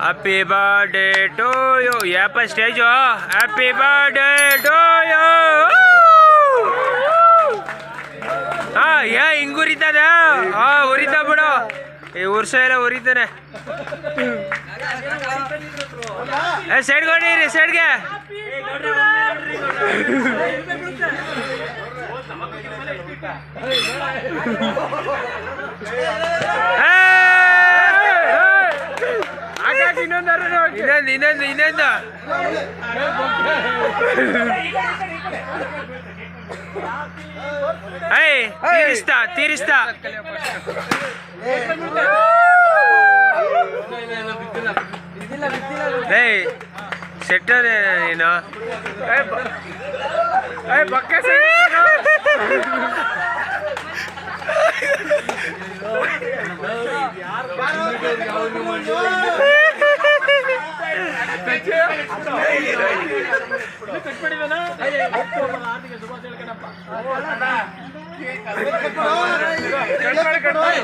Happy birthday to you ಯಾಪ stage happy birthday to you ಹಾ ಯಾ ಹಿಂಗ್ ಉರಿತದ? ಹಾ ಉರಿತ ಬಿಡು. ಈ ವರ್ಷ ಎಲ್ಲ ಉರಿತಾನೆ. ಏ ಸೈಡ್ ಕೊಡಿರಿ ಸೈಡ್ಗೆ ಇನ್ನೊಂದು ಇನ್ನೊಂದು ಇನ್ನೊಂದು ಏಯ್ ತೀರಿಸ್ತಾ ತೀರಿಸ್ತಾ ಏಯ್ ಸೆಟ್ಟರ್ ನೀನು ಏಯ್ ಬ- ಏಯ್ ಬಕ್ಕ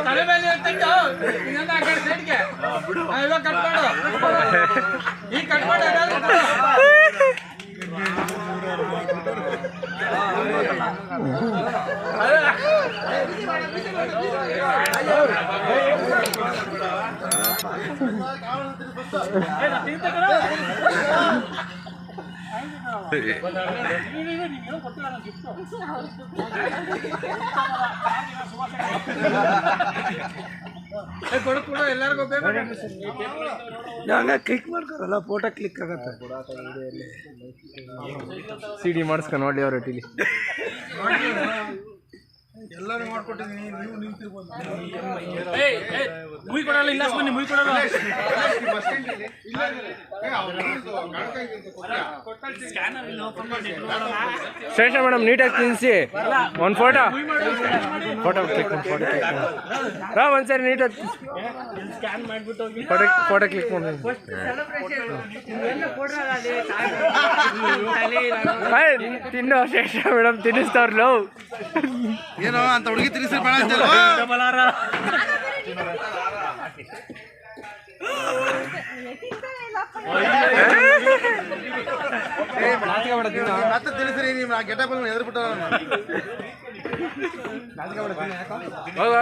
ತಲೆ ಮೇಲೆ ಎತ್ತಿಟ್ಟು ಇನ್ನೊಂದು ಆ ಕಡೆ ಸೈಡ್ಗೆ ಆ, ಇವಾಗ ಕಟ್ ಮಾಡು ಈಗ ಕಟ್ ಮಾಡಿ ಅದಾದ್ಮೇಲೆ ಕೊಡು. ಏ, ಕೊಡು ಕೊಡು ಎಲ್ಲರಿಗೂ ಹಂಗ ಕ್ಲಿಕ್ ಮಾಡ್ಕೊಳಲ್ಲ ಫೋಟೋ ಕ್ಲಿಕ್ ಆಗತ್ತೆ. ಸಿ ಡಿ ಮಾಡಿಸ್ಕೊಂಡು ನೋಡಿ ಅವ್ರ ಒಟ್ಟಿಲಿ ಎಲ್ಲರೂ ಮಾಡ್ಕೊಟ್ಟಿದ್ದೀನಿ ನೀವು ನಿಂತಿರ್ಬೋದು. ಮುಯ್ ಕೊಡಲ್ಲ ಇಲ್ಲ ಬನ್ನಿ ಮುಯ್ ಕೊಡಲ್ಲ. ಶೇಷ ಮೇಡಮ್ ನೀಟಾಗಿ ತಿನ್ನಿಸಿ ಒಂದು ಫೋಟೋ. ಫೋಟೋ ಕ್ಲಿಕ್ ಮಾಡಿ ಫೋಟೋ ಕ್ಲಿಕ್ ಮಾಡಿ. ರಾ ಒಂದ್ಸರಿ ನೀಟಾಗಿ ಸ್ಕ್ಯಾನ್ ಫೋಟೋ ಫೋಟೋ ಕ್ಲಿಕ್ ಮಾಡಿ. ತಿನ್ನು ಶ್ರೇಷ್ಠ ಮೇಡಮ್ ತಿನ್ನಿಸ್ತಾವ್ರಲ್ಲ ಏನೋ? ಅಂತ ಹುಡುಗಿ ತಿರ್ಸಿ ಬೇಡ ಅಂತೀರ ಮತ್ತೆ ತಿಳಿಸ್ರಿ ನಿಮ್ಮ ಗೆಟಪ್ ಎದುರು ಬಿಟ್ಟ ಹೋಗ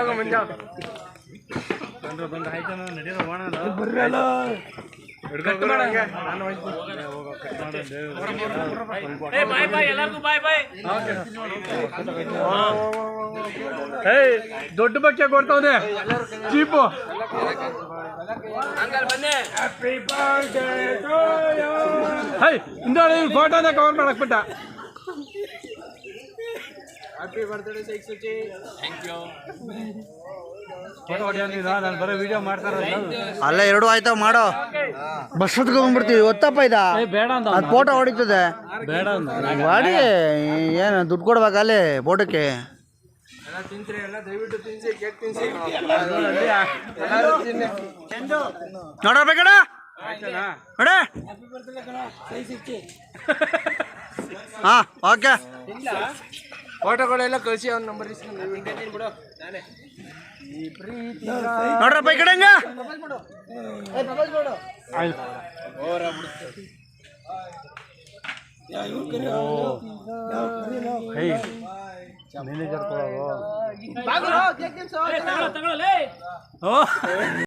ಏಯ್ ದೊಡ್ಡ ಬಕ್ಕೆ ಕೊಡ್ತಾವೆ ಚೀಪು. ಹೈ ಇಂದೋಳಿ ಫೋಟೋನ ಕವರ್ ಮಾಡಕ್ ಬಿಟ್ಟ. ಅಲ್ಲ ಎರಡು ಆಯ್ತಾ ಮಾಡೋ. ಬಸ್ ಹೊತ್ಕೊಂಡ್ಬಿಡ್ತೀವಿ ಒತ್ತಪ್ಪ ಇದ. ಅದು ಫೋಟೋ ಹೊಡಿತದೆ. ಮಾಡಿ ಏನು ದುಡ್ಡು ಕೊಡ್ಬೇಕು ಅಲ್ಲಿ ಫೋಟೋಕ್ಕೆ ನೋಡ. ಬೇಕಡ ನೋಡ ಹಾ ಓಕೆ ಫೋಟೋಗಳೆಲ್ಲ ಕಳಿಸಿ ಅವ್ನ ನಂಬರ್ ನೋಡ್ರಪ್ಪ ಈ ಕಡೆ ಹಂಗ?